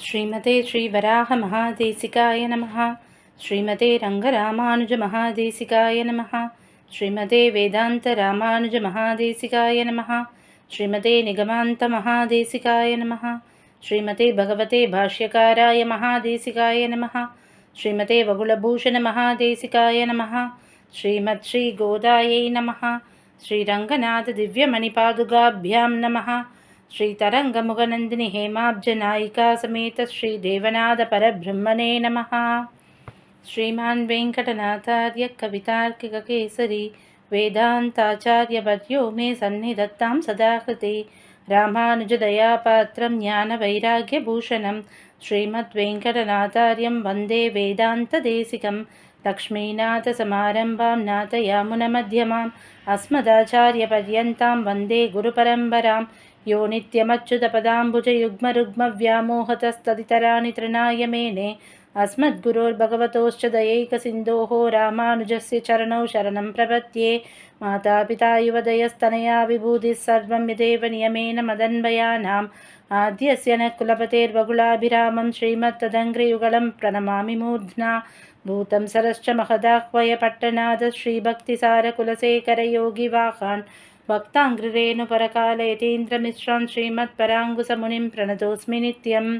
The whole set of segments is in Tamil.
श्रीमते श्रीवराहमहादेशिकाय नमः। श्रीमते रङ्गरामानुजमहादेशिकाय नमः। श्रीमते वेदान्तरामानुजमहादेशिकाय नमः। श्रीमते निगमान्तमहादेशिकाय नमः। श्रीमते भगवते भाष्यकाराय महादेशिकाय नमः। श्रीमते वगुलभूषणमहादेशिकाय नमः। श्रीमत्श्रीगोदायै नमः। श्रीरङ्गनाथदिव्यमणिपादुगाभ्यां नमः। श्रीतरङ्गमुखनन्दिनीहेमाब्जनायिकासमेत श्रीदेवनाथपरब्रह्मणे नमः। श्रीमान् वेङ्कटनाथार्य कवितार्किककेसरी वेदान्ताचार्यपर्यो मे सन्निधत्तां सदाकृते रामानुजदयापात्रं ज्ञानवैराग्यभूषणं श्रीमद्वेङ्कटनाथार्यं वन्दे वेदान्तदेशिकं लक्ष्मीनाथसमारम्भां नाथयामुनमध्यमाम् अस्मदाचार्यपर्यन्तां वन्दे गुरुपरम्परां यो नित्यमच्युतपदाम्बुजयुग्मरुग्मव्यामोहतस्तदितराणि तृणाय मेने अस्मद्गुरोर्भगवतोश्च दयैकसिन्धोः रामानुजस्य चरणौ शरणं प्रपद्ये मातापिता युवदयस्तनया सर्वं यदेव नियमेन मदन्वयानाम् आद्यस्य न कुलपतेर्वकुलाभिरामं श्रीमत्तदङ्घ्रियुगलं प्रणमामि मूर्ध्ना। भूतं सरश्च महदाह्वय पट्टनाद श्रीभक्तिसारकुलशेखरयोगिवाहान् भक्ताङ्घ्रिरेणुपरकालयतीन्द्रमिश्रान् श्रीमत्पराङ्कुशमुनिं प्रणतोऽस्मि नित्यम्।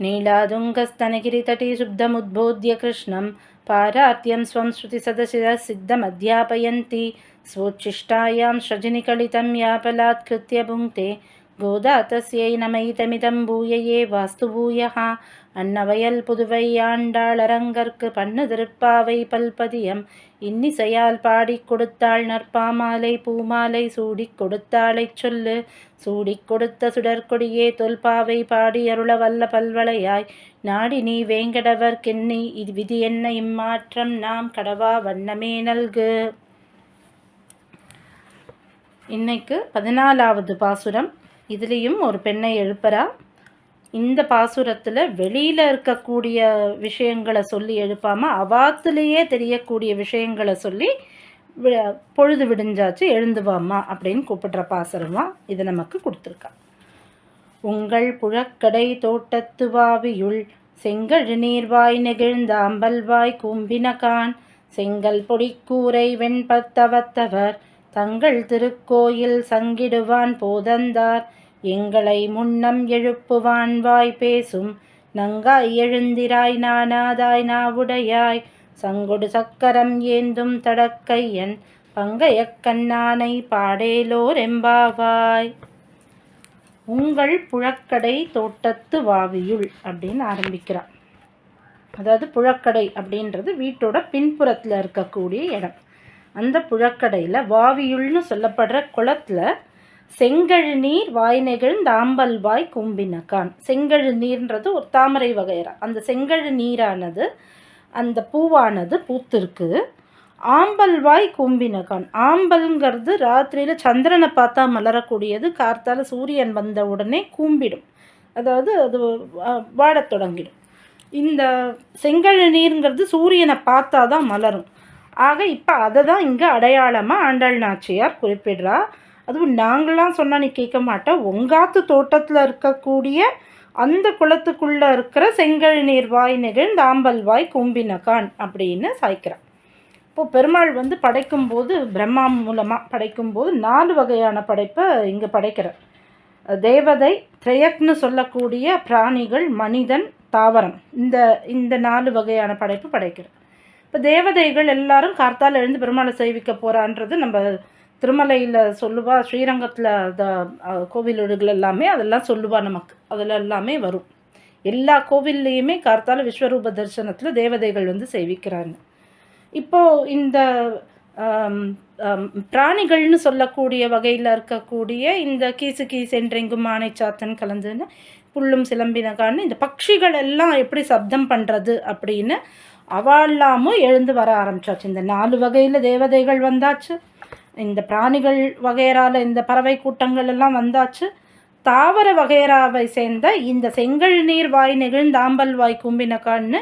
नीलादुङ्गस्तनगिरितटी शुद्धमुद्बोध्य कृष्णं पारात्यं स्वं श्रुतिसदशिरः सिद्धमध्यापयन्ति। स्वोच्छिष्टायां सृजनिकलितं यापलात्कृत्य भुङ्क्ते கோதா நம நமைதமிதம் பூயையே வாஸ்து பூயகா அன்னவயல் புதுவை ஆண்டாளரங்கற்கு பண்ணு திருப்பாவை பல்பதியம் இன்னிசையால் பாடிக் கொடுத்தாள் நற்பாமாலை பூமாலை சூடிக் கொடுத்தாளைச் சொல்லு. சூடிக் கொடுத்த சுடற்கொடியே தொல்பாவை பாடி அருள வல்ல பல்வளையாய். நாடி நீ வேங்கடவர் கிண்ணி விதி என்ன இம்மாற்றம் நாம் கடவா வண்ணமே நல்கு. இன்னைக்கு பதினாலாவது பாசுரம். இதுலேயும் ஒரு பெண்ணை எழுப்புறா. இந்த பாசுரத்தில் வெளியில் இருக்கக்கூடிய விஷயங்களை சொல்லி எழுப்பாமல் அவாத்துலேயே தெரியக்கூடிய விஷயங்களை சொல்லி பொழுது விடிஞ்சாச்சு எழுந்துவாம்மா அப்படின்னு கூப்பிடுற பாசுரமா இது நமக்கு கொடுத்துருக்கா. உங்கள் புழக்கடை தோட்டத்து வாவியுள் செங்கழு நீர்வாய் நெகிழ்ந்த அம்பல்வாய் கூம்பினகான் செங்கல் பொடிக்கூரை வெண்பத்தவத்தவர் தங்கள் திருக்கோயில் சங்கிடுவான் போதந்தார். எங்களை முன்னம் எழுப்புவான் வாய் பேசும். நங்காய் எழுந்திராய் நானாதாய் நாவுடையாய். சங்கொடு சக்கரம் ஏந்தும் தடக்கையன். பங்கைய கண்ணானை பாடேலோர் எம்பாவாய். உங்கள் புழக்கடை தோட்டத்து வாவியுள் அப்படின்னு ஆரம்பிக்கிறான். அதாவது புழக்கடை அப்படின்றது வீட்டோட பின்புறத்தில் இருக்கக்கூடிய இடம். அந்த புழக்கடையில் வாவியுள்னு சொல்லப்படுற குளத்தில் செங்கழு நீர் வாய் நெகிழ்ந்த ஆம்பல் வாய் கும்பினக்கான் செங்கழு நீர்ன்றது ஒரு தாமரை வகையறா. அந்த செங்கழு நீரானது அந்த பூவானது பூத்திருக்கு. ஆம்பல் வாய் கும்பினக்கான் ஆம்பல்ங்கிறது ராத்திரியில் சந்திரனை பார்த்தா மலரக்கூடியது கார்த்தால் சூரியன் வந்த உடனே கூம்பிடும். அதாவது அது வாடத் தொடங்கிடும். இந்த செங்கழு நீருங்கிறது சூரியனை பார்த்தா தான் மலரும். ஆக இப்போ அதை தான் இங்கே அடையாளமாக ஆண்டாள் நாச்சியார் குறிப்பிடுறா. அதுவும் நாங்களாம் சொன்னால் நீ கேட்க மாட்டேன் உங்காத்து தோட்டத்தில் இருக்கக்கூடிய அந்த குளத்துக்குள்ளே இருக்கிற செங்கல் நீர் வாய் நிகழ்ந்து ஆம்பல் வாய் கும்பினகான் அப்படின்னு சாய்க்கிறான். இப்போது பெருமாள் வந்து படைக்கும்போது பிரம்மா மூலமாக படைக்கும்போது நாலு வகையான படைப்பை இங்கே படைக்கிறார். தேவதை திரையக்னு சொல்லக்கூடிய பிராணிகள் மனிதன் தாவரம். இந்த இந்த நாலு வகையான படைப்பு படைக்கிறார். இப்போ தேவதைகள் எல்லாரும் கார்த்தால் எழுந்து பெருமாளை சேவிக்க போகிறான்றது நம்ம திருமலையில் சொல்லுவா ஸ்ரீரங்கத்தில் அந்த கோவில்கள் எல்லாமே அதெல்லாம் சொல்லுவா நமக்கு. அதில் எல்லாமே வரும். எல்லா கோவில்லையுமே கார்த்தால விஸ்வரூப தரிசனத்தில் தேவதைகள் வந்து சேவிக்கிறாங்க. இப்போது இந்த பிராணிகள்னு சொல்லக்கூடிய வகையில் இருக்கக்கூடிய இந்த கீசு கீஸ் என்றெங்கும் மானை சாத்தன் கலந்துன்னு புல்லும் சிலம்பினகான்னு இந்த பட்சிகள் எல்லாம் எப்படி சப்தம் பண்ணுறது அப்படின்னு அவாள்லாமும் எழுந்து வர ஆரம்பிச்சாச்சு. இந்த நாலு வகையில் தேவதைகள் வந்தாச்சு. இந்த பிராணிகள் வகையறால இந்த பறவை கூட்டங்கள் எல்லாம் வந்தாச்சு. தாவர வகையராவை சேர்ந்த இந்த செங்கல் நீர் வாய் நெகிழ்ந்தாம்பல் வாய் கும்பினக்கான்னு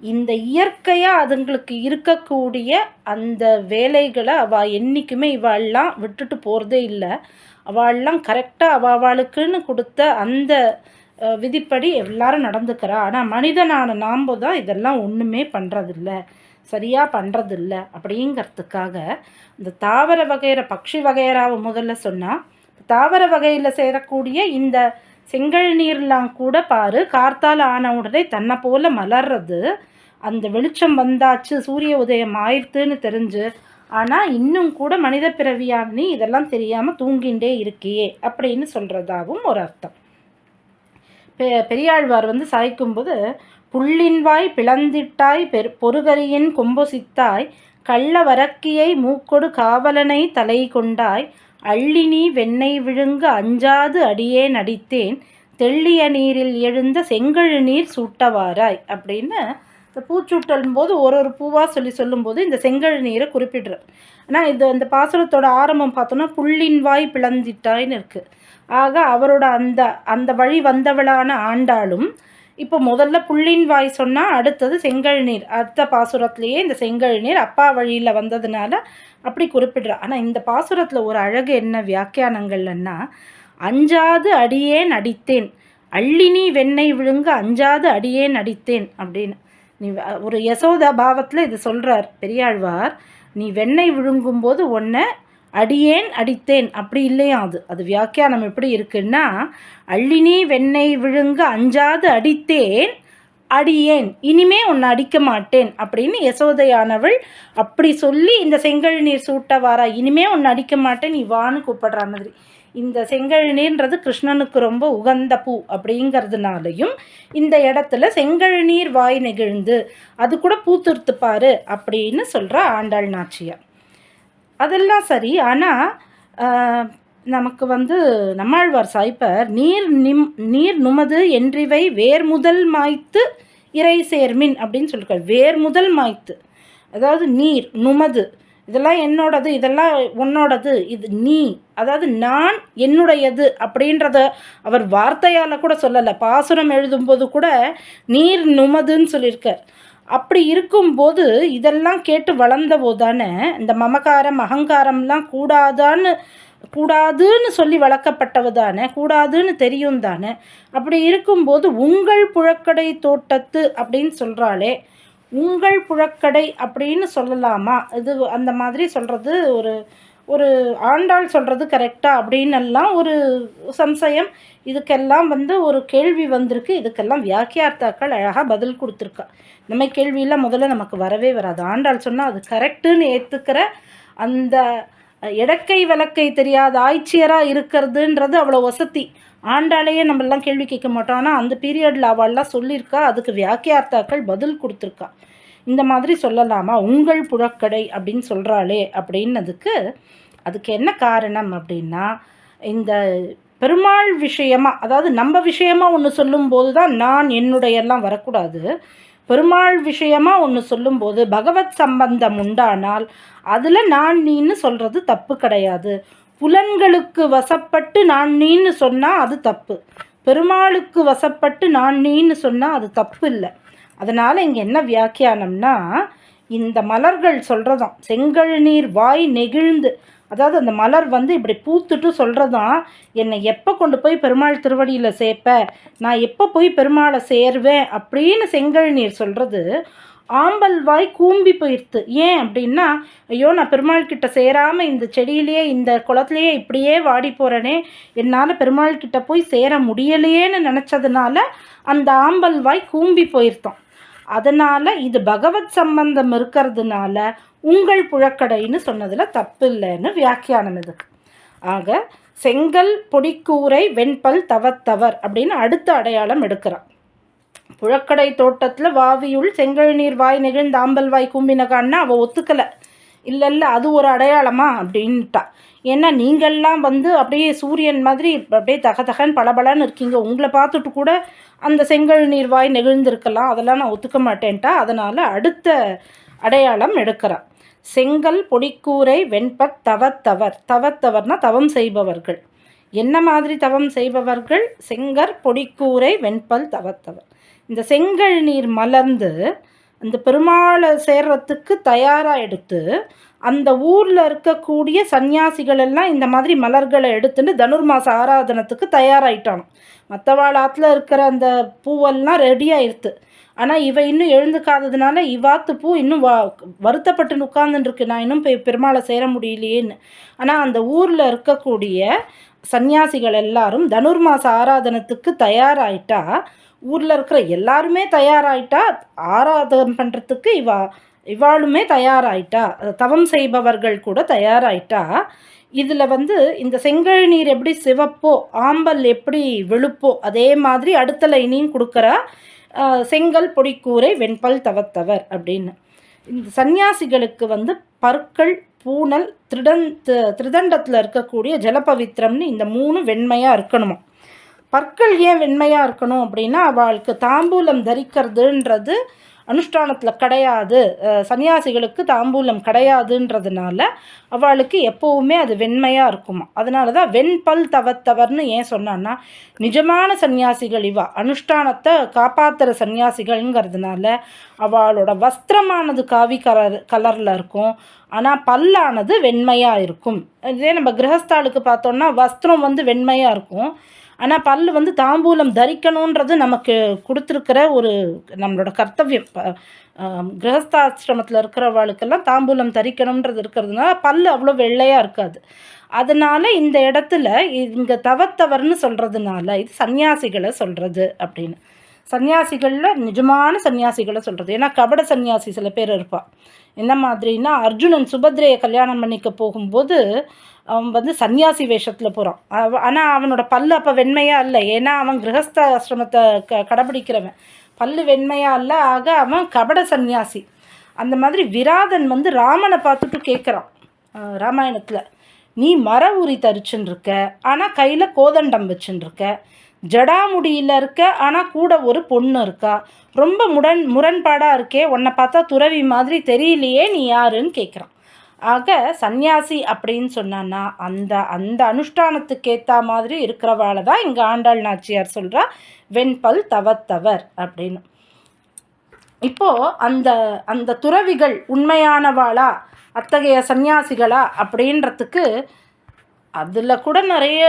இந்த இயற்கையாக அதுங்களுக்கு இருக்கக்கூடிய அந்த வேலைகளை அவள் என்றைக்குமே இவாள்லாம் விட்டுட்டு போகிறதே இல்லை. அவள்லாம் கரெக்டாக அவளுக்குன்னு கொடுத்த அந்த விதிப்படி எல்லாரும் நடந்துக்கிறா. ஆனால் மனிதனான நாம் தான் இதெல்லாம் ஒன்றுமே பண்ணுறதில்ல சரியாக பண்ணுறதில்ல அப்படிங்கிறதுக்காக இந்த தாவர வகையிற பக்ஷி வகையராவை முதல்ல சொன்னால் தாவர வகையில் சேரக்கூடிய இந்த செங்கல் நீர்லாம் கூட பாரு கார்த்தால் ஆன உடனே தன்னை போல் மலர்றது அந்த வெளிச்சம் வந்தாச்சு சூரிய உதயம் ஆயிடுத்துன்னு தெரிஞ்சு ஆனால் இன்னும் கூட மனித பிறவியான நீ இதெல்லாம் தெரியாமல் தூங்கிண்டே இருக்கியே அப்படின்னு சொல்கிறதாகவும் ஒரு அர்த்தம். பெ பெரியாழ்வார் வந்து சாய்க்கும்போது புள்ளின்வாய் பிளந்திட்டாய் பெரு பொறுகரியின் கொம்பொசித்தாய் கள்ள வரக்கியை மூக்கொடு காவலனை தலை கொண்டாய் அள்ளினி வெண்ணெய் விழுங்க அஞ்சாது அடியே நடித்தேன் தெள்ளிய நீரில் எழுந்த செங்கழு நீர் சூட்டவாராய் அப்படின்னு இந்த பூச்சூட்டலும் போது ஒரு ஒரு பூவாக சொல்லி சொல்லும்போது இந்த செங்கல் நீரை குறிப்பிடுறார் ஆனால் இது அந்த பாசுரத்தோட ஆரம்பம் பார்த்தோன்னா புள்ளின் வாய் பிளந்திட்டாய்ன்னு இருக்குது ஆக அவரோட அந்த அந்த வழி வந்தவளான ஆண்டாளும் இப்போ முதல்ல புள்ளின் வாய் சொன்னால் அடுத்தது செங்கல் நீர். அடுத்த பாசுரத்துலேயே இந்த செங்கல் நீர் அப்பா வழியில் வந்ததுனால அப்படி குறிப்பிடுறா ஆனால் இந்த பாசுரத்தில் ஒரு அழகு என்ன வியாக்கியானங்கள்னா அஞ்சாது அடியேன் அடித்தேன். அள்ளினி வெண்ணெய் விழுங்க அஞ்சாது அடியேன் அடித்தேன் அப்படின்னு. நீ ஒரு யசோதா பாவத்தில் இது சொல்கிறார் பெரியாழ்வார் நீ வெண்ணெய் விழுங்கும்போது ஒன்றை அடியேன் அடித்தேன். அப்படி இல்லையா அது? அது வியாக்கியானம் எப்படி இருக்குன்னா அள்ளினி வெண்ணெய் விழுங்க அஞ்சாது அடித்தேன் அடியேன். இனிமே உன்னை அடிக்க மாட்டேன். அப்படின்னு யசோதையானவள் அப்படி சொல்லி இந்த செங்கல் நீர் சூட்ட வாரா இனிமே உன்னை அடிக்க மாட்டேன் நீ வான்னு கூப்பிடுற மாதிரி. இந்த செங்கல் கிருஷ்ணனுக்கு ரொம்ப உகந்த பூ அப்படிங்கிறதுனாலையும் இந்த இடத்துல செங்கல் நீர் வாய் நெகிழ்ந்து அது கூட பூத்துருத்து அப்படின்னு சொல்கிற ஆண்டாள் நாச்சியார். அதெல்லாம் சரி ஆனால் நமக்கு வந்து நம்மாழ்வார் சாய்ப்பர் நீர் நிம் நீர் நுமது என்றிவை வேர் முதல் மாய்த்து இறை சேர்மின் அப்படின்னு சொல்லியிருக்காரு வேர் முதல் மாய்த்து. அதாவது நீர் நுமது. இதெல்லாம் என்னோடது இதெல்லாம் உன்னோடது இது நீ. அதாவது நான் என்னுடையது அப்படின்றத அவர் வார்த்தையால் கூட சொல்லலை. பாசுரம் எழுதும்போது கூட நீர் நுமதுன்னு சொல்லியிருக்கார். அப்படி இருக்கும்போது இதெல்லாம் கேட்டு வளர்ந்த போதானே இந்த மமகாரம் அகங்காரம்லாம் கூடாதான்னு கூடாதுன்னு சொல்லி வளர்க்கப்பட்டவ தானே கூடாதுன்னு தெரியும் தானே. அப்படி இருக்கும்போது உங்கள் புழக்கடை தோட்டத்து அப்படின்னு சொல்கிறாளே உங்கள் புழக்கடை அப்படின்னு சொல்லலாமா? இது அந்த மாதிரி சொல்கிறது ஒரு ஒரு ஆண்டாள் சொல்கிறது கரெக்டாக அப்படின்னு எல்லாம் ஒரு சம்சயம். இதுக்கெல்லாம் வந்து ஒரு கேள்வி வந்திருக்கு. இதுக்கெல்லாம் வியாக்கியார்த்தாக்கள் அழகாக பதில் கொடுத்துருக்கா. இந்த மாதிரி கேள்வியெல்லாம் முதல்ல நமக்கு வரவே வராது. ஆண்டாள் சொன்னால் அது கரெக்டுன்னு ஏற்றுக்கிற அந்த இடக்கை விளக்கை தெரியாத ஆய்ச்சியராக இருக்கிறதுன்றது அவ்வளோ வசதி. ஆண்டாலேயே நம்மளாம் கேள்வி கேட்க மாட்டோம். ஆனால் அந்த பீரியடில் அவள்லாம் சொல்லியிருக்கா அதுக்கு வியாக்கியார்த்தாக்கள் பதில் கொடுத்துருக்கா. இந்த மாதிரி சொல்லலாமா? உங்கள் புழக்கடை அப்படின்னு சொல்கிறாளே அப்படின்னதுக்கு அதுக்கு என்ன காரணம் அப்படின்னா இந்த பெருமாள் விஷயமா அதாவது நம்ம விஷயமா ஒன்று சொல்லும்போது தான் நான் என்னுடையெல்லாம் வரக்கூடாது. பெருமாள் விஷயமா ஒன்று சொல்லும்போது பகவத் சம்பந்தம் உண்டானால் அதில் நான் நீன்னு சொல்கிறது தப்பு கிடையாது. புலன்களுக்கு வசப்பட்டு நான் நீன்னு சொன்னால் அது தப்பு. பெருமாளுக்கு வசப்பட்டு நான் நீன்னு சொன்னால் அது தப்பு இல்லை அதனால் இங்கே என்ன வியாக்கியானம்னா இந்த மலர்கள் சொல்கிறதாம் செங்கழு நீர் வாய் நெகிழ்ந்து அதாவது அந்த மலர் வந்து இப்படி பூத்துட்டு சொல்கிறதாம் என்னை எப்போ கொண்டு போய் பெருமாள் திருவடியில் சேர்ப்ப நான் எப்போ போய் பெருமாளை சேர்வேன் அப்படின்னு செங்கழு நீர் சொல்கிறது ஆம்பல் வாய் கூம்பி போயிடுத்து ஏன் அப்படின்னா ஐயோ நான் பெருமாள் கிட்ட சேராமல் இந்த செடியிலேயே இந்த குளத்துலேயே இப்படியே வாடி போகிறேனே என்னால் பெருமாள் கிட்ட போய் சேர முடியலையேன்னு நினச்சதுனால அந்த ஆம்பல் வாய் கூம்பி போயிருத்தோம். அதனால் இது பகவத் சம்பந்தம் இருக்கிறதுனால உங்கள் புழக்கடைன்னு சொன்னதில் தப்பு இல்லைன்னு வியாக்கியானம் இது. ஆக செங்கல் பொடிக்கூரை வெண்பல் தவத்தவர் அப்படின்னு அடுத்த அடையாளம் எடுக்கிறான் புழக்கடை தோட்டத்தில் வாவியுள் செங்கல் நீர் வாய் நெகிழ்ந்த ஆம்பல் வாய் கும்பினகான்னா அவள் ஒத்துக்கலை. இல்லை இல்லை அது ஒரு அடையாளமா? அப்படின்ட்டா. ஏன்னா நீங்கள்லாம் வந்து அப்படியே சூரியன் மாதிரி அப்படியே தக தகன்னு பளபளன்னு இருக்கீங்க. உங்களை பார்த்துட்டு கூட அந்த செங்கல் நீர் வாய் நெகிழ்ந்திருக்கலாம். அதெல்லாம் நான் ஒத்துக்க மாட்டேன்ட்டா. அதனால் அடுத்த அடையாளம் எடுக்கிறான் செங்கல் பொடிக்கூரை வெண்பத் தவத்தவர். தவத்தவர்னா தவம் செய்பவர்கள். என்ன மாதிரி தவம் செய்பவர்கள்? செங்கற் பொடிக்கூரை வெண்பல் தவத்தவர். இந்த செங்கல் நீர் மலர்ந்து அந்த பெருமாளை சேர்றதுக்கு தயாராக எடுத்து அந்த ஊரில் இருக்கக்கூடிய சன்னியாசிகள் எல்லாம் இந்த மாதிரி மலர்களை எடுத்துட்டு தனுர்மாச ஆராதனத்துக்கு தயாராகிட்டானோ மற்றவாள் ஆற்றுல இருக்கிற அந்த பூவெல்லாம் ரெடி ஆனால் இவ இன்னும் எழுந்துக்காததுனால இவாத்து பூ இன்னும் வ வருத்தப்பட்டு உட்கார்ந்துருக்கு நான் இன்னும் பெ பெருமாளை சேர முடியலையேன்னு ஆனால் அந்த ஊரில் இருக்கக்கூடிய சன்னியாசிகள் எல்லாரும் தனுர்மாச ஆராதனத்துக்கு தயாராயிட்டா ஊரில் இருக்கிற எல்லாருமே தயாராயிட்டா ஆராதனம் பண்ணுறதுக்கு இவா இவாளுமே தயாராயிட்டா தவம் செய்பவர்கள் கூட தயாராயிட்டா இதில் வந்து இந்த செங்கல் நீர் எப்படி சிவப்போ ஆம்பல் எப்படி வெளுப்போ அதே மாதிரி அடுத்த லைனியும் கொடுக்குறா செங்கல் பொடிக்கூரை வெண்பல் தவத்தவர் அப்படின்னு. இந்த சன்னியாசிகளுக்கு வந்து பற்கள் பூனல் திருடன் திருதண்டத்தில் இருக்கக்கூடிய ஜலபவித்திரம்னு இந்த மூணு வெண்மையாக இருக்கணுமா? பற்கள் ஏன் வெண்மையாக இருக்கணும் அப்படின்னா அவளுக்கு தாம்பூலம் தரிக்கிறதுன்றது அனுஷ்டானத்தில் கிடையாது. சன்னியாசிகளுக்கு தாம்பூலம் கிடையாதுன்றதுனால அவளுக்கு எப்போவுமே அது வெண்மையாக இருக்குமா. அதனால தான் வெண்பல் தவத்தவர்னு ஏன் சொன்னான்னா நிஜமான சன்னியாசிகள் இவா. அனுஷ்டானத்தை காப்பாற்றுற சன்னியாசிகள்ங்கிறதுனால அவளோட வஸ்திரமானது காவி கலர் கலரில் இருக்கும். ஆனால் பல்லானது வெண்மையாக இருக்கும். இதே நம்ம கிரகஸ்தாளுக்கு பார்த்தோன்னா வஸ்திரம் வந்து வெண்மையாக இருக்கும். ஆனால் பல் வந்து தாம்பூலம் தரிக்கணுன்றது நமக்கு கொடுத்துருக்கிற ஒரு நம்மளோட கர்த்தவியம். கிரகஸ்தாசிரமத்தில் இருக்கிறவாளுக்கெல்லாம் தாம்பூலம் தரிக்கணுன்றது இருக்கிறதுனால பல் அவ்வளோ வெள்ளையாக இருக்காது. அதனால் இந்த இடத்துல இங்கே தவத்தவர்னு சொல்கிறதுனால இது சன்னியாசிகளை சொல்கிறது அப்படின்னு. சன்னியாசிகளில் நிஜமான சன்னியாசிகளை சொல்கிறது ஏன்னா கபட சன்னியாசி சில பேர் இருப்பாள் என்ன மாதிரின்னா அர்ஜுனன் சுபத்ரையை கல்யாணம் பண்ணிக்க போகும்போது அவன் வந்து சன்னியாசி வேஷத்தில் போகிறான் அவ ஆனால் அவனோட பல்லு அப்போ வெண்மையாக இல்லை ஏன்னா அவன் கிரகஸ்த ஆசிரமத்தை க கடைபிடிக்கிறவன். பல்லு வெண்மையாக இல்லை ஆக அவன் கபட சன்னியாசி. அந்த மாதிரி விராதன் வந்து ராமனை பார்த்துட்டு கேட்குறான் ராமாயணத்தில் நீ மர உரி தரிச்சுன்னு இருக்க ஆனால் கையில் கோதண்டம் வச்சுன்னு இருக்க. ஜடாமுடியில் இருக்க ஆனால் கூட ஒரு பொண்ணு இருக்கா. ரொம்ப முரண் முரண்பாடாக இருக்கே உன்னை பார்த்தா துறவி மாதிரி தெரியலையே நீ யாருன்னு கேட்குறான் ஆக சந்நியாசி அப்படின்னு சொன்னான்னா அந்த அந்த அனுஷ்டானத்துக்கு ஏற்ற மாதிரி இருக்கிறவாளை தான் இங்கே ஆண்டாள் நாச்சியார் சொல்கிறா வெண்பல் தவத்தவர் அப்படின்னு. இப்போது அந்த அந்த துறவிகள் உண்மையானவாளா அத்தகைய சந்நியாசிகளா அப்படின்றதுக்கு அதில் கூட நிறைய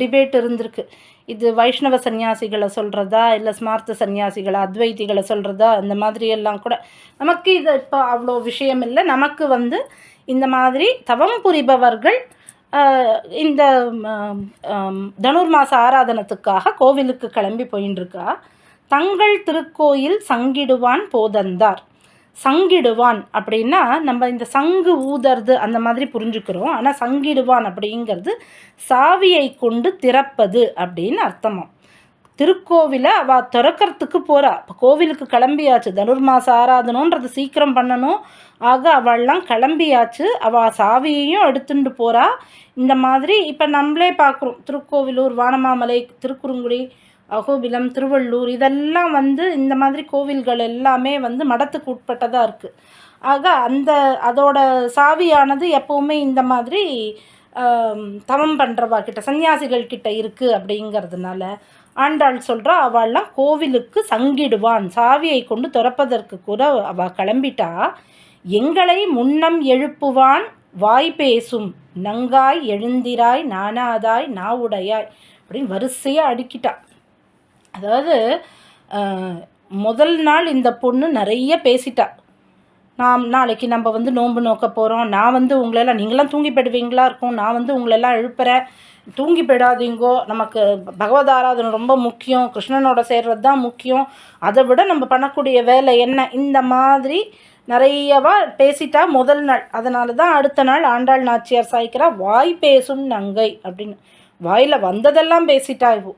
டிபேட் இருந்திருக்கு. இது வைஷ்ணவ சன்னியாசிகளை சொல்கிறதா இல்லை ஸ்மார்த்த சன்னியாசிகளை அத்வைத்திகளை சொல்கிறதா இந்த மாதிரி எல்லாம் கூட நமக்கு இது இப்போ அவ்வளோ விஷயம் இல்லை. நமக்கு வந்து இந்த மாதிரி தவம் புரிபவர்கள் இந்த தனுர்மாச ஆராதனத்துக்காக கோவிலுக்கு கிளம்பி போயின்னு இருக்கா தங்கள் திருக்கோயில் சங்கிடுவான் போதந்தார். சங்கிடுவான் அப்படின்னா நம்ம இந்த சங்கு ஊதறது அந்த மாதிரி புரிஞ்சுக்கிறோம். ஆனால் சங்கிடுவான் அப்படிங்கிறது சாவியை கொண்டு திறப்பது அப்படின்னு அர்த்தமாம் திருக்கோவிலை அவள் திறக்கிறதுக்கு போகிறா இப்போ கோவிலுக்கு கிளம்பியாச்சு. தனுர்மாச ஆராதனன்றது சீக்கிரம் பண்ணணும். ஆக அவள்லாம் கிளம்பியாச்சு. அவள் சாவியையும் எடுத்துட்டு போகிறா இந்த மாதிரி இப்போ நம்மளே பார்க்குறோம் திருக்கோவிலூர் வானமாமலை திருக்குறுங்குடி அகோபிலம் திருவள்ளூர் இதெல்லாம் வந்து இந்த மாதிரி கோவில்கள் எல்லாமே வந்து மடத்துக்கு உட்பட்டதாக இருக்குது ஆக அந்த அதோட சாவியானது எப்போவுமே இந்த மாதிரி தவம் பண்ணுறவா கிட்ட சன்னியாசிகள் கிட்ட இருக்குது அப்படிங்கிறதுனால ஆண்டாள் சொல்கிறா அவள்லாம் கோவிலுக்கு சங்கிடுவான். சாவியை கொண்டு துறப்பதற்கு கூட அவள் கிளம்பிட்டா எங்களை முன்னம் எழுப்புவான். வாய் பேசும். நங்காய் எழுந்திராய் நானாதாய் நாவுடையாய் அப்படின்னு வரிசையாக அடுக்கிட்டா. அதாவது முதல் நாள் இந்த பொண்ணு நிறைய பேசிட்டா. நாம் நாளைக்கு நம்ம வந்து நோன்பு நோக்க போகிறோம் நான் வந்து உங்களெல்லாம் நீங்களாம் தூங்கி போயிடுவீங்களா இருக்கும். நான் வந்து உங்களெல்லாம் எழுப்புறேன் தூங்கி போயிடாதீங்கோ நமக்கு பகவத் ஆராதனை ரொம்ப முக்கியம். கிருஷ்ணனோட சேர்றது தான் முக்கியம். அதை விட நம்ம பண்ணக்கூடிய வேலை என்ன? இந்த மாதிரி நிறையவா பேசிட்டா முதல் நாள். அதனால தான் அடுத்த நாள் ஆண்டாள் நாச்சியார் சாய்க்கிறா வாய் பேசும் நங்கை அப்படின்னு. வாயில் வந்ததெல்லாம் பேசிட்டா இப்போ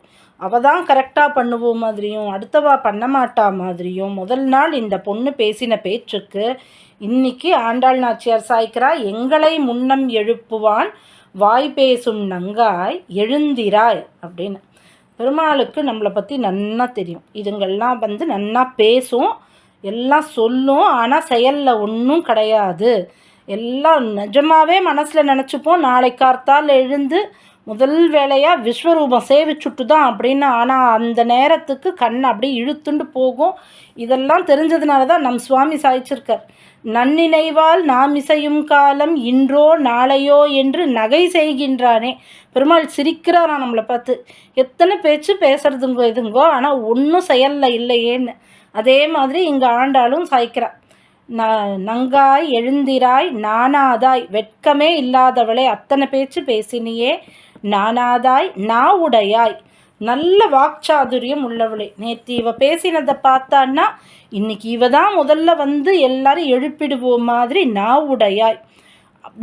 அவள் தான் கரெக்டாக பண்ணுவோம் மாதிரியும் அடுத்தவா பண்ண மாட்டா மாதிரியும் முதல் நாள் இந்த பொண்ணு பேசின பேச்சுக்கு இன்னைக்கு ஆண்டாள் நாச்சியார் சாய்க்கிறா எங்களை முன்னம் எழுப்புவான் வாய் பேசும் நங்காய் எழுந்திராய் அப்படின்னு. பெருமாளுக்கு நம்மளை பற்றி நன்னா தெரியும். இதுங்கெல்லாம் வந்து நன்னா பேசும் எல்லாம் சொல்லும் ஆனால் செயலில் ஒன்றும் கிடையாது. எல்லாம் நிஜமாகவே மனசில் நினச்சிப்போம் நாளை கார்த்தால் எழுந்து முதல் வேலையாக விஸ்வரூபம் சேவிச்சுட்டு தான் அப்படின்னு. ஆனால் அந்த நேரத்துக்கு கண் அப்படியே இழுத்துண்டு போகும். இதெல்லாம் தெரிஞ்சதுனால தான் நம் சுவாமி சாய்ச்சிருக்கார் நன்னினைவால் நாம் இசையும் காலம் இன்றோ நாளையோ என்று நகை செய்கின்றானே. பெருமாள் சிரிக்கிறாராம் நம்மளை பார்த்து. எத்தனை பேச்சு பேசுறதுங்கோ இதுங்கோ ஆனால் ஒன்றும் செயலில் இல்லையேன்னு. அதே மாதிரி இங்கே ஆண்டாலும் சாய்க்கிறார் ந நங்காய் எழுந்திராய் நானாதாய் வெட்கமே இல்லாதவளே அத்தனை பேச்சு பேசினியே. நானாதாய் நா உடையாய் நல்ல வாக்சாதுரியம் உள்ளவளே. நேற்று இவ பேசினதை பார்த்தான்னா இன்னைக்கு இவ தான் முதல்ல வந்து எல்லாரும் எழுப்பிடுவோம் மாதிரி நா உடையாய்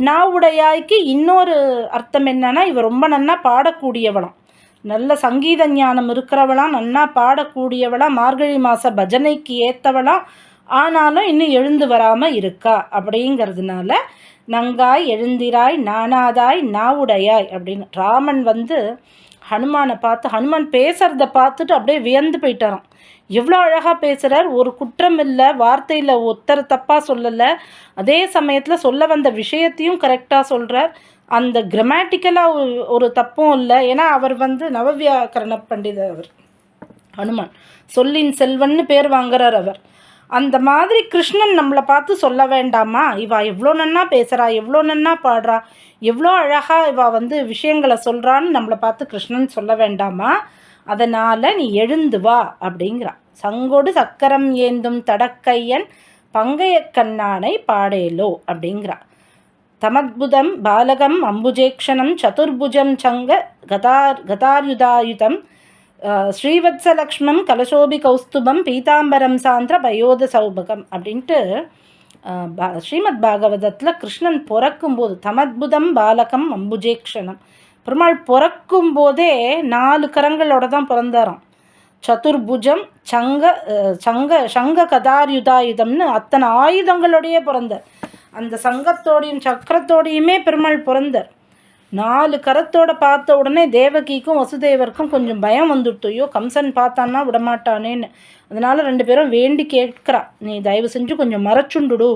நா உடையாய்க்கு இன்னொரு அர்த்தம் என்னன்னா இவ ரொம்ப நன்னா பாடக்கூடியவளாம். நல்ல சங்கீத ஞானம் இருக்கிறவளாம் நன்னா பாடக்கூடியவளாம் மார்கழி மாத பஜனைக்கு ஏற்றவளாம் ஆனாலும் இன்னும் எழுந்து வராமல் இருக்கா அப்படிங்கிறதுனால நங்காய் எழுந்திராய் நானாதாய் நாவுடையாய் அப்படின்னு. ராமன் வந்து ஹனுமானை பார்த்து ஹனுமான் பேசுகிறத பார்த்துட்டு அப்படியே வியந்து போயிட்டாராம். எவ்வளோ அழகாக பேசுகிறார் ஒரு குற்றம் இல்லை வார்த்தையில் ஒத்தர் தப்பாக சொல்லலை. அதே சமயத்தில் சொல்ல வந்த விஷயத்தையும் கரெக்டாக சொல்கிறார் அந்த கிராமட்டிக்கலாக ஒரு தப்பும் இல்லை. ஏன்னா அவர் வந்து நவவியாக்கரண பண்டிதர் அவர் ஹனுமான். சொல்லின் செல்வன்னு பேர் வாங்குறார் அவர். அந்த மாதிரி கிருஷ்ணன் நம்மளை பார்த்து சொல்ல வேண்டாமா? இவா எவ்வளோ நன்னா பேசுகிறா எவ்வளோ நன்னா பாடுறா எவ்வளோ அழகாக இவா வந்து விஷயங்களை சொல்கிறான்னு நம்மளை பார்த்து கிருஷ்ணன் சொல்ல வேண்டாமா? அதனால் நீ எழுந்து வா அப்படிங்கிறா. சங்கோடு சக்கரம் ஏந்தும் தடக்கையன் பங்கைய கண்ணானை பாடேலோ அப்படிங்கிறா. தமத்புதம் பாலகம் அம்புஜேக்ஷணம் சதுர்புஜம் சங்க கதார் கதாயுதாயுதம் ஸ்ரீவத்சலக்ஷ்மம் கலசோபி கௌஸ்துபம் பீதாம்பரம் சாந்திர பயோத சௌபகம் அப்படின்ட்டு ஸ்ரீமத் பாகவதத்தில் கிருஷ்ணன் பிறக்கும்போது தமத்புதம் பாலகம் அம்புஜேக்ஷணம் பெருமாள் பிறக்கும் போதே நாலு கரங்களோட தான் பிறந்தாராம். சதுர்புஜம் சங்க சங்க சங்க கதாயுதாயுதம்னு அத்தனை ஆயுதங்களோடையே பிறந்தார். அந்த சங்கத்தோடையும் சக்கரத்தோடையுமே பெருமாள் பிறந்தார். நாலு கரத்தோட பார்த்த உடனே தேவகிக்கும் வசுதேவருக்கும் கொஞ்சம் பயம் வந்துடுத்து. ஐயோ கம்சன் பார்த்தான்னா விடமாட்டானேன்னு. அதனால் ரெண்டு பேரும் வேண்டி கேட்குறா. நீ தயவு செஞ்சு கொஞ்சம் மரச்சுண்டுடு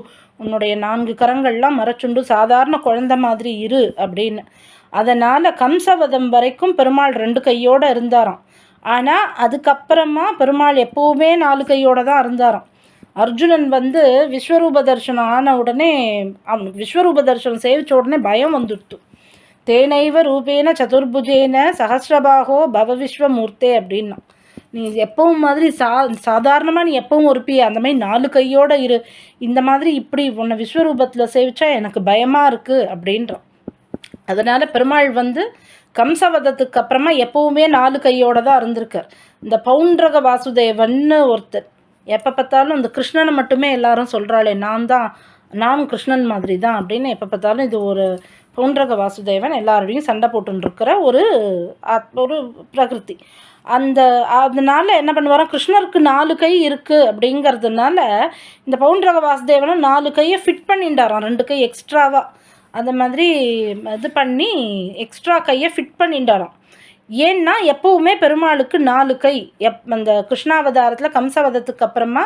உன்னுடைய நான்கு கரங்கள்லாம் மறைச்சுண்டு சாதாரண குழந்த மாதிரி இரு அப்படின்னு. அதனால் கம்சவதம் வரைக்கும் பெருமாள் ரெண்டு கையோடு இருந்தாராம். ஆனால் அதுக்கப்புறமா பெருமாள் எப்போவுமே நாலு கையோடு தான் இருந்தாராம். அர்ஜுனன் வந்து விஸ்வரூப தர்சனம் ஆன உடனே அவனுக்கு விஸ்வரூப தர்சனம் சேவிச்ச உடனே பயம் வந்துடுத்து. தேனைவ ரூபேன சதுர்புஜேன சஹசிரபாகோ பவ விஸ்வமூர்த்தே அப்படின்னா. நீ எப்பவும் மாதிரி சா சாதாரணமாக நீ எப்பவும் இருப்பிய அந்த மாதிரி நாலு கையோடு இரு. இந்த மாதிரி இப்படி உன்னை விஸ்வரூபத்தில் சேவிச்சா எனக்கு பயமாக இருக்குது அப்படின்றான். அதனால் பெருமாள் வந்து கம்சவதத்துக்கு அப்புறமா எப்பவுமே நாலு கையோடு தான் இருந்திருக்கார். இந்த பவுண்டரக வாசுதேவன்னு ஒருத்தர். எப்போ பார்த்தாலும் இந்த கிருஷ்ணனை மட்டுமே எல்லாரும் சொல்கிறாளே நான் தான் நாம் கிருஷ்ணன் மாதிரி தான் அப்படின்னு எப்போ பார்த்தாலும் இது ஒரு பவுண்டரக வாசுதேவன் எல்லாரோடையும் சண்டை போட்டுருக்கிற ஒரு ஒரு பிரகிருதி. அந்த அதனால என்ன பண்ணுவாரோ கிருஷ்ணருக்கு நாலு கை இருக்குது அப்படிங்கிறதுனால இந்த பவுண்டரக வாசுதேவனை நாலு கையை ஃபிட் பண்ணிட்டாராம் ரெண்டு கை எக்ஸ்ட்ராவாக அந்த மாதிரி இது பண்ணி எக்ஸ்ட்ரா கையை ஃபிட் பண்ணிட்டாராம் ஏன்னா எப்போவுமே பெருமாளுக்கு நாலு கை. எப் அந்த கிருஷ்ணாவதாரத்தில் கம்சவதத்துக்கு அப்புறமா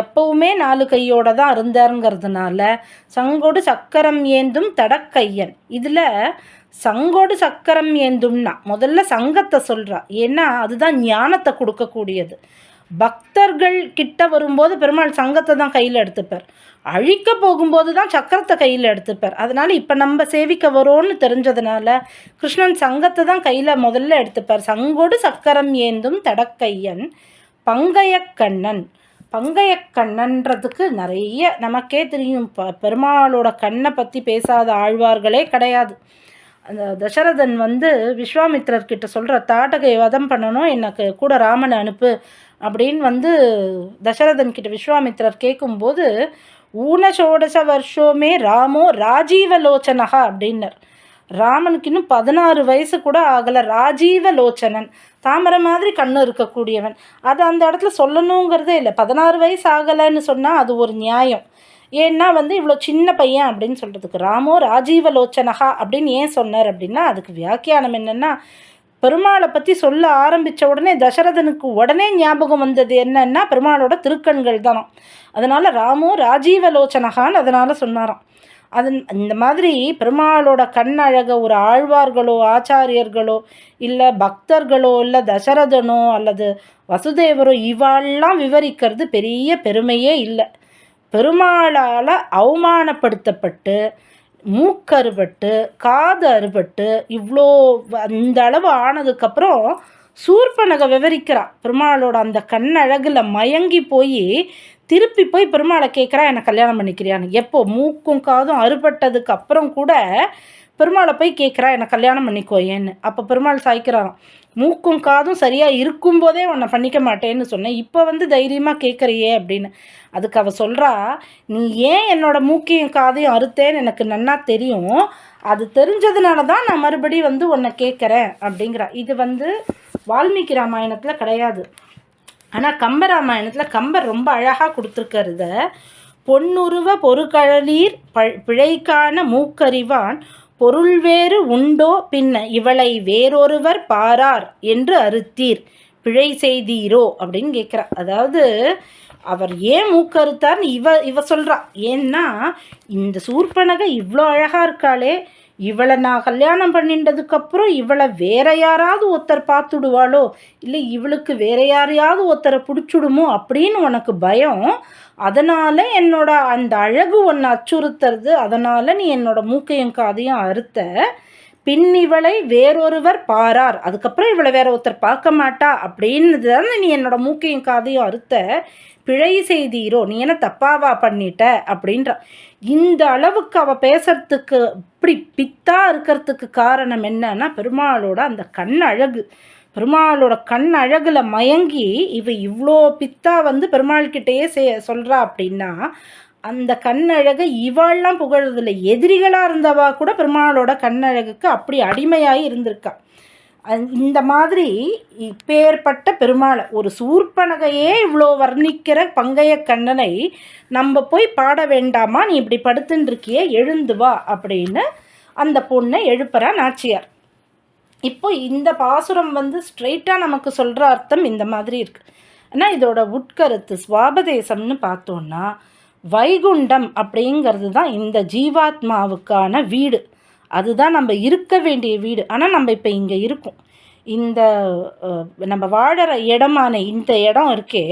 எப்போவுமே நாலு கையோட தான் இருந்தாருங்கிறதுனால சங்கோடு சக்கரம் ஏந்தும் தடக்கையன். இதில் சங்கோடு சக்கரம் ஏந்தும்னா முதல்ல சங்கத்தை சொல்கிறா ஏன்னா அதுதான் ஞானத்தை கொடுக்கக்கூடியது. பக்தர்கள் கிட்ட வரும்போது பெருமாள் சங்கத்தை தான் கையில் எடுத்துப்பார். அழிக்க போகும்போது தான் சக்கரத்தை கையில் எடுத்துப்பார். அதனால் இப்போ நம்ம சேவிக்க வரோன்னு தெரிஞ்சதுனால கிருஷ்ணன் சங்கத்தை தான் கையில் முதல்ல எடுத்துப்பார். சங்கோடு சக்கரம் ஏந்தும் தடக்கையன் பங்கையக்கண்ணன் பங்கையக்கண்ணன்றதுக்கு நிறைய நமக்கே தெரியும். ப பெருமாளோட கண்ணை பற்றி பேசாத ஆழ்வார்களே கிடையாது. அந்த தசரதன் வந்து விஸ்வாமித்ரர்கிட்ட சொல்கிற தாட்டகை வதம் பண்ணணும் எனக்கு கூட ராமனை அனுப்பு. அப்படின்னு வந்து தசரதன் கிட்ட விஸ்வாமித்ரர் கேட்கும்போது ஊனசோடச வருஷமே ராமோ ராஜீவலோச்சனகா அப்படின்னர். ராமனுக்கு இன்னும் பதினாறு வயசு கூட ஆகலை ராஜீவலோச்சனன். தாமரை மாதிரி கண்ணு இருக்கக்கூடியவன். அது அந்த இடத்துல சொல்லணுங்கிறதே இல்லை. பதினாறு வயசு ஆகலைன்னு சொன்னால் அது ஒரு நியாயம். ஏன்னா வந்து இவ்வளோ சின்ன பையன் அப்படின்னு சொல்கிறதுக்கு ராமோ ராஜீவ லோச்சனகா அப்படின்னு ஏன் சொன்னார் அப்படின்னா அதுக்கு வியாக்கியானம் என்னென்னா பெருமாளை பற்றி சொல்ல ஆரம்பித்த உடனே தசரதனுக்கு உடனே ஞாபகம் வந்தது என்னன்னா பெருமாளோட திருக்கண்கள் தானாம். அதனால் ராமோ ராஜீவலோச்சனகான்னு அதனால் சொன்னாராம். அது இந்த மாதிரி பெருமாளோட கண்ணழகை ஒரு ஆழ்வார்களோ ஆச்சாரியர்களோ இல்லை பக்தர்களோ இல்லை தசரதனோ அல்லது வசுதேவரோ இவாள்லாம் விவரிக்கிறது பெரிய பெருமையே இல்லை. பெருமாளால் அவமானப்படுத்தப்பட்டு மூக்கு அறுபட்டு காது அறுபட்டு இவ்வளோ அந்த அளவு ஆனதுக்கப்புறம் சூர்பனகை விவரிக்கிறா. பெருமாளோட அந்த கண்ணழகில் மயங்கி போய் திருப்பி போய் பெருமாளை கேட்குறா என்னை கல்யாணம் பண்ணிக்கிறியான்னு? எப்போ? மூக்கும் காதும் அறுபட்டதுக்கு அப்புறம் கூட பெருமாளை போய் கேட்குறா என்னை கல்யாணம் பண்ணிக்கோ ஏன்னு அப்போ பெருமாள் சாய்க்கிறாராம். மூக்கும் காதும் சரியாக இருக்கும்போதே உன்னை பண்ணிக்க மாட்டேன்னு சொன்னேன். இப்போ வந்து தைரியமாக கேட்குறியே அப்படின்னு. அதுக்கு அவள் சொல்கிறா நீ ஏன் என்னோடய மூக்கையும் காதையும் அறுத்தேன்னு எனக்கு நன்னா தெரியும். அது தெரிஞ்சதுனால தான் நான் மறுபடி வந்து உன்னை கேட்குறேன் அப்படிங்கிறா. இது வந்து வால்மீகி ராமாயணத்தில் கிடையாது. ஆனால் கம்ப ராமாயணத்தில் கம்பர் ரொம்ப அழகாக கொடுத்துருக்காரு இதை. பொன்னுருவ பொறுக்கழலீர் ப பிழைக்கான மூக்கறிவான் பொருள் வேறு உண்டோ பின்ன இவளை வேறொருவர் பாரார் என்று அறுத்தீர். பிழை செய்தீரோ அப்படின்னு கேட்குறா. அதாவது அவர் ஏன் மூக்கறுத்தார்னு இவ இவ சொல்கிறா ஏன்னா இந்த சூர்பனகை இவ்வளோ அழகாக இருக்காளே இவளை நான் கல்யாணம் பண்ணிட்டதுக்கப்புறம் இவளை வேற யாராவது ஒருத்தர் பார்த்துடுவாளோ? இல்லை இவளுக்கு வேற யாரையாவது ஒருத்தரை பிடிச்சிடுமோ அப்படின்னு உனக்கு பயம்? அதனால் என்னோட அந்த அழகு ஒன்று அச்சுறுத்துறது. அதனால் நீ என்னோட மூக்கையும் காதையும் அறுத்த. பின் இவளை வேறொருவர் பாரார். அதுக்கப்புறம் இவளை வேற ஒருத்தர் பார்க்க மாட்டா அப்படின்னு தானே நீ என்னோட மூக்கையும் காதையும் அறுத்த. பிழை செய்தீரோ நீ என்ன தப்பாவா பண்ணிட்ட? அப்படின்ற. இந்த அளவுக்கு அவள் பேசுறதுக்கு இப்படி பித்தா இருக்கிறதுக்கு காரணம் என்னன்னா பெருமாளோட அந்த கண் அழகு. பெருமாளோட கண் அழகில் மயங்கி இவ இவ்வளோ பித்தா வந்து பெருமாள்கிட்டயே சே சொல்கிறா அப்படின்னா அந்த கண்ணழகை இவாள்லாம் புகழதில்லை எதிரிகளாக இருந்தவா கூட பெருமாளோட கண்ணழகுக்கு அப்படி அடிமையாகி இருந்திருக்கா. இந்த மாதிரி இப்பேற்பட்ட பெருமாளை ஒரு சூர்பனகையே இவ்வளோ வர்ணிக்கிற பங்கைய கண்ணனை நம்ம போய் பாட வேண்டாமா? நீ இப்படி படுத்துன்னு எழுந்து வா அப்படின்னு அந்த பொண்ணை எழுப்புறா நாச்சியார். இப்போ இந்த பாசுரம் வந்து ஸ்ட்ரெயிட்டாக நமக்கு சொல்கிற அர்த்தம் இந்த மாதிரி இருக்குது ஆனால் இதோட உட்கருத்து சுவாபதேசம்னு பார்த்தோன்னா வைகுண்டம் அப்படிங்கிறது தான் இந்த ஜீவாத்மாவுக்கான வீடு. அதுதான் நம்ம இருக்க வேண்டிய வீடு. ஆனால் நம்ம இப்போ இங்கே இருக்கோம். இந்த நம்ம வாழற இடமான இந்த இடம் இருக்கே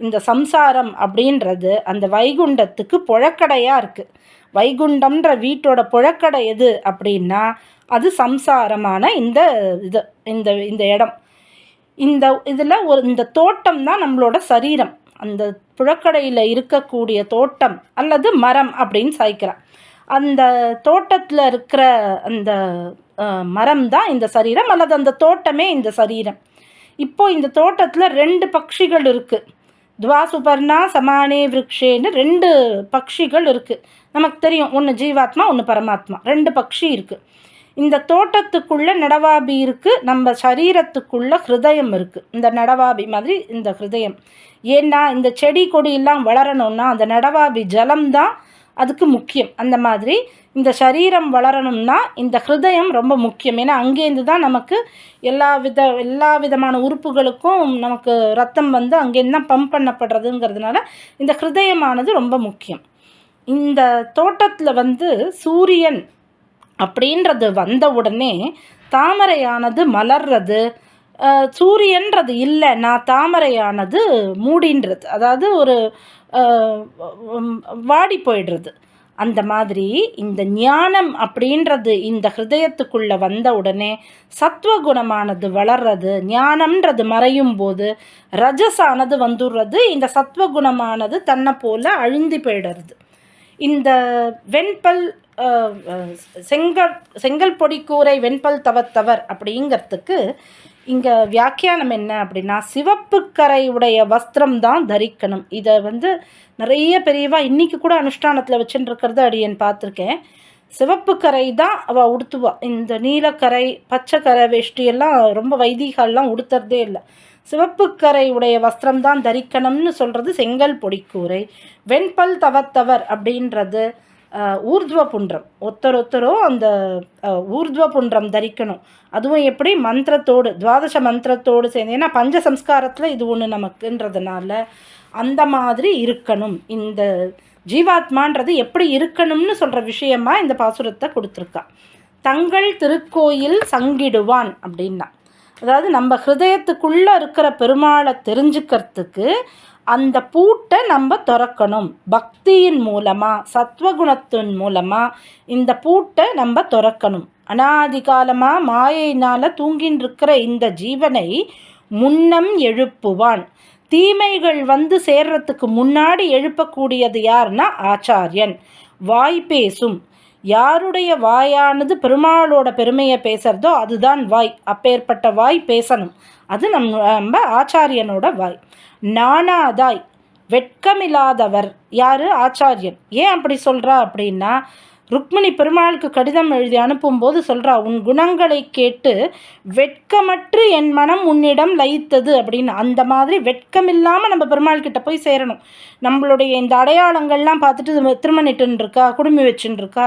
இந்த சம்சாரம் அப்படின்றது அந்த வைகுண்டத்துக்கு புழக்கடையாக இருக்குது வைகுண்டம்ன்ற வீட்டோட புழக்கடை எது அப்படின்னா அது சம்சாரமான இந்த இது இந்த இந்த இடம். இந்த இதில் ஒரு இந்த தோட்டம் தான் நம்மளோட சரீரம். அந்த புழக்கடையில் இருக்கக்கூடிய தோட்டம் அல்லது மரம் அப்படின்னு சாய்க்கிறான் அந்த தோட்டத்தில் இருக்கிற அந்த மரம் தான் இந்த சரீரம் அல்லது அந்த தோட்டமே இந்த சரீரம். இப்போ இந்த தோட்டத்தில் ரெண்டு பட்சிகள் இருக்குது துவாசுபர்ணா சமானே விரக்ஷேன்னு ரெண்டு பட்சிகள் இருக்குது நமக்கு தெரியும் ஒன்று ஜீவாத்மா ஒன்று பரமாத்மா. ரெண்டு பக்ஷி இருக்குது இந்த தோட்டத்துக்குள்ளே நடவாபி இருக்குது நம்ம சரீரத்துக்குள்ளே ஹிருதயம் இருக்குது இந்த நடவாபி மாதிரி இந்த ஹிருதயம். ஏன்னா இந்த செடி கொடியெல்லாம் வளரணும்னா அந்த நடவாபி ஜலம்தான் அதுக்கு முக்கியம். அந்த மாதிரி இந்த சரீரம் வளரணும்னா இந்த ஹிருதயம் ரொம்ப முக்கியம். ஏன்னா அங்கேருந்து தான் நமக்கு எல்லா வித எல்லா விதமான உறுப்புகளுக்கும் நமக்கு ரத்தம் வந்து அங்கேருந்து தான் பம்ப் பண்ணப்படுறதுங்கிறதுனால இந்த ஹிருதயமானது ரொம்ப முக்கியம். இந்த தோட்டத்தில் வந்து சூரியன் அப்படின்றது வந்த உடனே தாமரையானது மலர்றது சூரியன்றது இல்லை நான் தாமரையானது மூடின்றது. அதாவது ஒரு வாடி போயிடுறது. அந்த மாதிரி இந்த ஞானம் அப்படின்றது இந்த ஹிருதயத்துக்குள்ளே வந்த உடனே சத்வகுணமானது வளர்றது ஞானம்ன்றது மறையும் போது ரஜஸானது வந்துடுறது இந்த சத்வகுணமானது தன்னை போல் அழிந்து போயிடுறது. இந்த வெண்பல் செங்கல் செங்கல் பொடி கூரை வெண்பல் தவத்தவர் அப்படிங்கிறதுக்கு இங்கே வியாக்கியானம் என்ன அப்படின்னா சிவப்பு கரை உடைய வஸ்திரம் தான் தரிக்கணும். இதை வந்து நிறைய பெரியவா இன்றைக்கி கூட அனுஷ்டானத்தில் வச்சுட்டுருக்கிறது அடியன் பார்த்துருக்கேன். சிவப்பு கரை தான் அவள் உடுத்துவா. இந்த நீலக்கரை பச்சைக்கரை வேஷ்டியெல்லாம் ரொம்ப வைதிகாலெலாம் உடுத்துறதே இல்லை. சிவப்பு கரை உடைய வஸ்திரம் தான் தரிக்கணும்னு சொல்கிறது செங்கல் பொடிக்கூரை. வெண்பல் தவத்தவர் அப்படின்றது ஊர்துவ புன்றம். ஒத்தர் ஒத்தரோ அந்த ஊர்துவ புன்றம் தரிக்கணும். அதுவும் எப்படி? மந்திரத்தோடு துவாதச மந்திரத்தோடு சேர்ந்து. ஏன்னா பஞ்ச சம்ஸ்காரத்தில் இது ஒன்று நமக்குன்றதுனால அந்த மாதிரி இருக்கணும். இந்த ஜீவாத்மான்றது எப்படி இருக்கணும்னு சொல்கிற விஷயமா இந்த பாசுரத்தை கொடுத்துருக்கா. தங்கள் திருக்கோயில் சங்கிடுவான் அப்படின்னா. அதாவது நம்ம ஹிருதயத்துக்குள்ளே இருக்கிற பெருமாளை தெரிஞ்சுக்கிறதுக்கு அந்த பூட்டை நம்ம திறக்கணும். பக்தியின் மூலமாக சத்வகுணத்தின் மூலமாக இந்த பூட்டை நம்ம திறக்கணும். அனாதி காலமாக மாயினால் தூங்கின்னு இருக்கிற இந்த ஜீவனை முன்னம் எழுப்புவான். தீமைகள் வந்து சேர்றதுக்கு முன்னாடி எழுப்பக்கூடியது யாருன்னா ஆச்சாரியன். வாய் பேசும். யாருடைய வாயானது பெருமாளோட பெருமையை பேசுறதோ அதுதான் வாய். அப்பேற்பட்ட வாய் பேசணும். அது நம் நம்ம ஆச்சாரியனோட வாய். நானாதாய் வெட்கமில்லாதவர். யார்? ஆச்சாரியன். ஏன் அப்படி சொல்கிறா அப்படின்னா ருக்மிணி பெருமாளுக்கு கடிதம் எழுதி அனுப்பும்போது சொல்கிறா உன் குணங்களை கேட்டு வெட்கமற்று என் மனம் உன்னிடம் லயித்தது அப்படின்னு. அந்த மாதிரி வெட்கம் இல்லாமல் நம்ம பெருமாள்கிட்ட போய் சேரணும். நம்மளுடைய இந்த அடையாளங்கள்லாம் பார்த்துட்டு திருமணிட்டுன்னு இருக்கா குடுமி வச்சுன்னு இருக்கா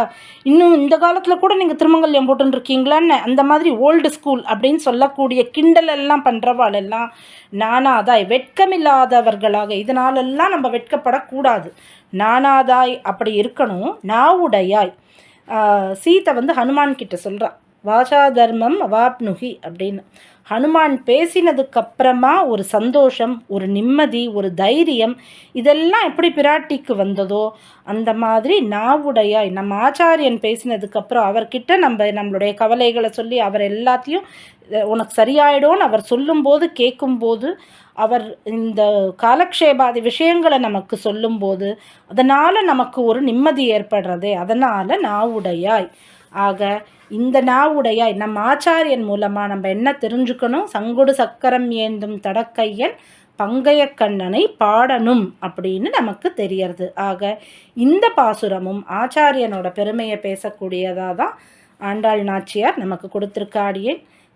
இன்னும் இந்த காலத்தில் கூட நீங்கள் திருமங்கல்யம் போட்டுன்னு இருக்கீங்களான்னு அந்த மாதிரி ஓல்டு ஸ்கூல் அப்படின்னு சொல்லக்கூடிய கிண்டல் எல்லாம் பண்ணுறவாள் நானாதாய் வெட்கமில்லாதவர்களாக. இதனாலெல்லாம் நம்ம வெட்கப்படக்கூடாது. நானாதாய் அப்படி இருக்கணும் நாவுடையாய். சீத்தை வந்து ஹனுமான் கிட்ட சொல்கிறான் வாசா தர்மம் அவாப்னுகி அப்படின்னு. ஹனுமான் பேசினதுக்கப்புறமா ஒரு சந்தோஷம் ஒரு நிம்மதி ஒரு தைரியம் இதெல்லாம் எப்படி பிராட்டிக்கு வந்ததோ அந்த மாதிரி நாவுடையாய். நம்ம ஆச்சாரியன் பேசினதுக்கப்புறம் அவர்கிட்ட நம்ம நம்மளுடைய கவலைகளை சொல்லி அவர் எல்லாத்தையும் உனக்கு சரியாயிடும்னு அவர் சொல்லும்போது கேட்கும்போது அவர் இந்த காலக்ஷேபாதி விஷயங்களை நமக்கு சொல்லும்போது அதனால் நமக்கு ஒரு நிம்மதி ஏற்படுறது அதனால் நாவுடையாய். ஆக இந்த நாவுடையாய் நம் ஆச்சாரியன் மூலமாக நம்ம என்ன தெரிஞ்சுக்கணும்? சங்குடு சக்கரம் ஏந்தும் தடக்கையன் பங்கைய கண்ணனை பாடணும் அப்படின்னு நமக்கு தெரியறது. ஆக இந்த பாசுரமும் ஆச்சாரியனோட பெருமையை பேசக்கூடியதாக தான் ஆண்டாள் நாச்சியார் நமக்கு கொடுத்துருக்காடியேன்